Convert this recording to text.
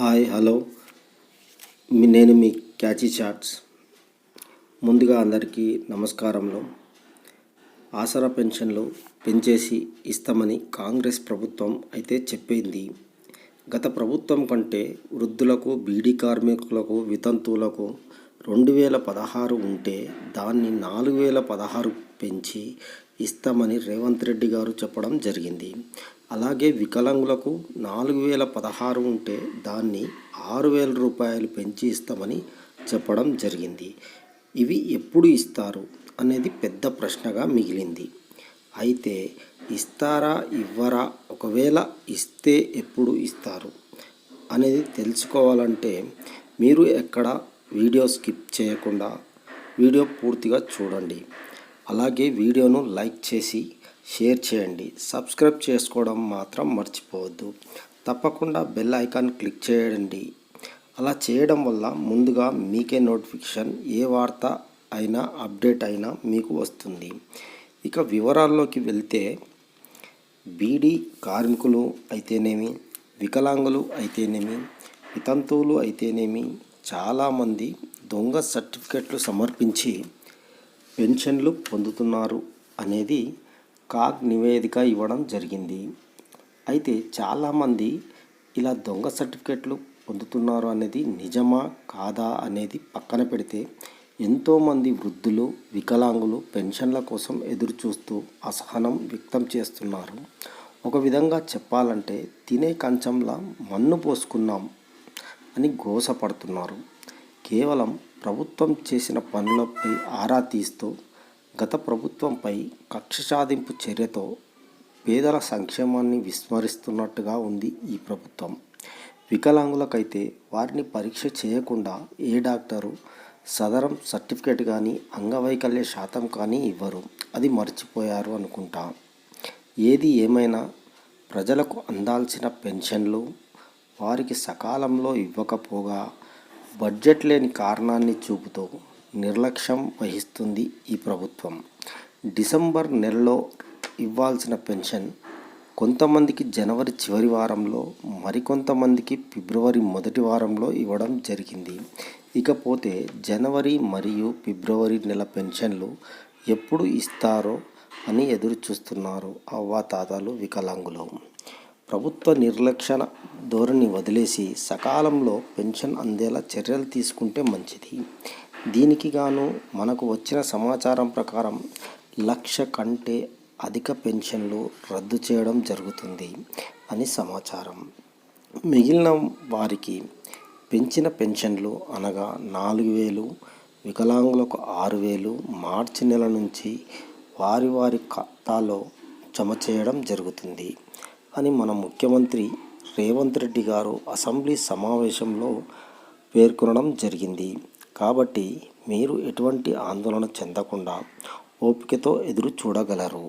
Hi hello. నేను మీ catchy charts. ముందుగా అందరికీ నమస్కారంలో ఆసరా పెన్షన్లు పెంచేసి ఇస్తామని కాంగ్రెస్ ప్రభుత్వం అయితే చెప్పింది. గత ప్రభుత్వం కంటే వృద్ధులకు బీడీ కార్మికులకు వితంతువులకు రెండు వేల పదహారు ఉంటే దాన్ని నాలుగు వేల పదహారు పెంచి ఇస్తామని రేవంత్ రెడ్డి గారు చెప్పడం జరిగింది. అలాగే వికలాంగులకు నాలుగు వేల పదహారు ఉంటే దాన్ని ఆరు వేల రూపాయలు పెంచి ఇస్తామని చెప్పడం జరిగింది. ఇవి ఎప్పుడు ఇస్తారు అనేది పెద్ద ప్రశ్నగా మిగిలింది. అయితే ఇస్తారా ఇవ్వరా ఒకవేళ ఇస్తే ఎప్పుడు ఇస్తారు అనేది తెలుసుకోవాలంటే మీరు ఎక్కడ వీడియో స్కిప్ చేయకుండా వీడియో పూర్తిగా చూడండి. అలాగే వీడియోను లైక్ చేసి షేర్ చేయండి. సబ్స్క్రైబ్ చేసుకోవడం మాత్రం మర్చిపోవద్దు. తప్పకుండా బెల్ ఐకాన్ క్లిక్ చేయండి. అలా చేయడం వల్ల ముందుగా మీకే నోటిఫికేషన్ ఏ వార్త అయినా అప్డేట్ అయినా మీకు వస్తుంది. ఇక వివరాల్లోకి వెళ్తే బీడీ కార్మికులు అయితేనేమి వికలాంగులు అయితేనేమి వితంతువులు అయితేనేమి చాలామంది దొంగ సర్టిఫికెట్లు సమర్పించి పెన్షన్లు పొందుతున్నారు అనేది కాగ్ నివేదిక ఇవ్వడం జరిగింది. అయితే చాలామంది ఇలా దొంగ సర్టిఫికెట్లు పొందుతున్నారు అనేది నిజమా కాదా అనేది పక్కన పెడితే ఎంతోమంది వృద్ధులు వికలాంగులు పెన్షన్ల కోసం ఎదురు చూస్తూ అసహనం వ్యక్తం చేస్తున్నారు. ఒక విధంగా చెప్పాలంటే తినే కంచంలా మన్ను పోసుకున్నాం అని గోసపడుతున్నారు. కేవలం ప్రభుత్వం చేసిన పనులపై ఆరా తీస్తూ గత ప్రభుత్వంపై కక్ష సాధింపు చర్యతో పేదల సంక్షేమాన్ని విస్మరిస్తున్నట్టుగా ఉంది ఈ ప్రభుత్వం. వికలాంగులకైతే వారిని పరీక్ష చేయకుండా ఏ డాక్టరు సదరం సర్టిఫికేట్ కానీ అంగవైకల్య శాతం కానీ ఇవ్వరు. అది మర్చిపోయారు అనుకుంటా. ఏది ఏమైనా ప్రజలకు అందాల్సిన పెన్షన్లు వారికి సకాలంలో ఇవ్వకపోగా బడ్జెట్ లేని కారణాన్ని చూపుతూ నిర్లక్ష్యం వహిస్తుంది ఈ ప్రభుత్వం. డిసెంబర్ నెలలో ఇవ్వాల్సిన పెన్షన్ కొంతమందికి జనవరి చివరి వారంలో మరికొంతమందికి ఫిబ్రవరి మొదటి వారంలో ఇవ్వడం జరిగింది. ఇకపోతే జనవరి మరియు ఫిబ్రవరి నెల పెన్షన్లు ఎప్పుడు ఇస్తారో అని ఎదురు చూస్తున్నారు అవ్వాతాతలు వికలాంగులు. ప్రభుత్వ నిర్లక్ష్య ధోరణి వదిలేసి సకాలంలో పెన్షన్ అందేలా చర్యలు తీసుకుంటే మంచిది. దీనికి గాను మనకు వచ్చిన సమాచారం ప్రకారం లక్ష కంటే అధిక పెన్షన్లు రద్దు చేయడం జరుగుతుంది అని సమాచారం. మిగిలిన వారికి పెంచిన పెన్షన్లు అనగా నాలుగు వేలు వికలాంగులకు ఆరు వేలు మార్చి నెల నుంచి వారి వారి ఖాతాలో జమ చేయడం జరుగుతుంది అని మన ముఖ్యమంత్రి రేవంత్ రెడ్డి గారు అసెంబ్లీ సమావేశంలో పేర్కొనడం జరిగింది. కాబట్టి మీరు ఎటువంటి ఆందోళన చెందకుండా ఓపికతో ఎదురు చూడగలరు.